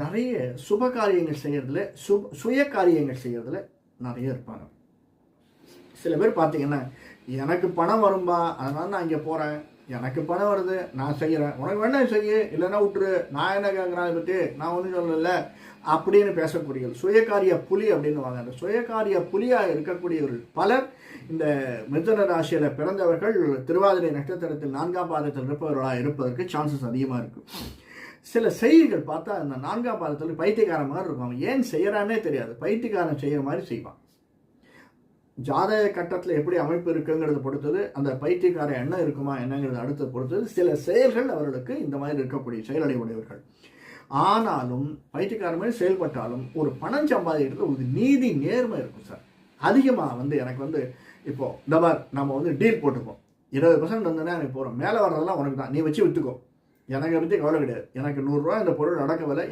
நிறைய சுப காரியங்கள் செய்கிறதுல சு சுய காரியங்கள் செய்கிறதுல நிறைய இருப்பாங்க. சில பேர் பார்த்தீங்கன்னா எனக்கு பணம் வரும்பா அதனால நான் இங்கே போகிறேன் எனக்கு பணம் வருது நான் செய்கிறேன் உனக்கு வேணா செய்ய இல்லைன்னா விட்டுரு. நான் என்ன கேட்குறேன் அதை பற்றி நான் ஒன்றும் சொல்லலை. அப்படின்னு பேசக்கூடிய சுயகாரிய புலி அப்படின்னு வாங்க. அந்த சுயகாரிய புலியாக இருக்கக்கூடியவர்கள் பலர் இந்த மிதன ராசியில் பிறந்தவர்கள் திருவாதிரை நட்சத்திரத்தில் நான்காம் பாதத்தில் இருப்பவர்களாக இருப்பதற்கு சான்சஸ் அதிகமாக இருக்குது சில செய்திகள் பார்த்தா அந்த நான்காம் பாதத்தில் பைத்தியக்காரன் மாதிரி இருக்கும். அவன் ஏன் செய்கிறானே தெரியாது. பைத்தியக்காரன் செய்கிற மாதிரி செய்வான். ஜாதக கட்டத்தில் எப்படி அமைப்பு இருக்குங்கிறத பொறுத்தது அந்த பைத்தியக்கார எண்ணம் இருக்குமா என்னங்கிறத அடுத்து பொறுத்தது சில செயல்கள் அவர்களுக்கு இந்த மாதிரி இருக்கக்கூடிய செயலடை உடையவர்கள். ஆனாலும் பைத்தியக்கார மாதிரி செயல்பட்டாலும் ஒரு பணம் சம்பாதிக்கிறது ஒரு நீதி நேர்மை இருக்கும் சார். அதிகமாக வந்து எனக்கு வந்து இப்போ இந்த மாதிரி நம்ம வந்து டீல் போட்டுப்போம் இருபது பர்சன்ட் வந்தோன்னா எனக்கு போகிறோம் மேலே வர்றதெல்லாம் உனக்கு தான். நீ வச்சு விற்றுக்கோ எனக்கு பற்றி கவலை கிடையாது. எனக்கு நூறுரூவா இந்த பொருள் நடக்க விலை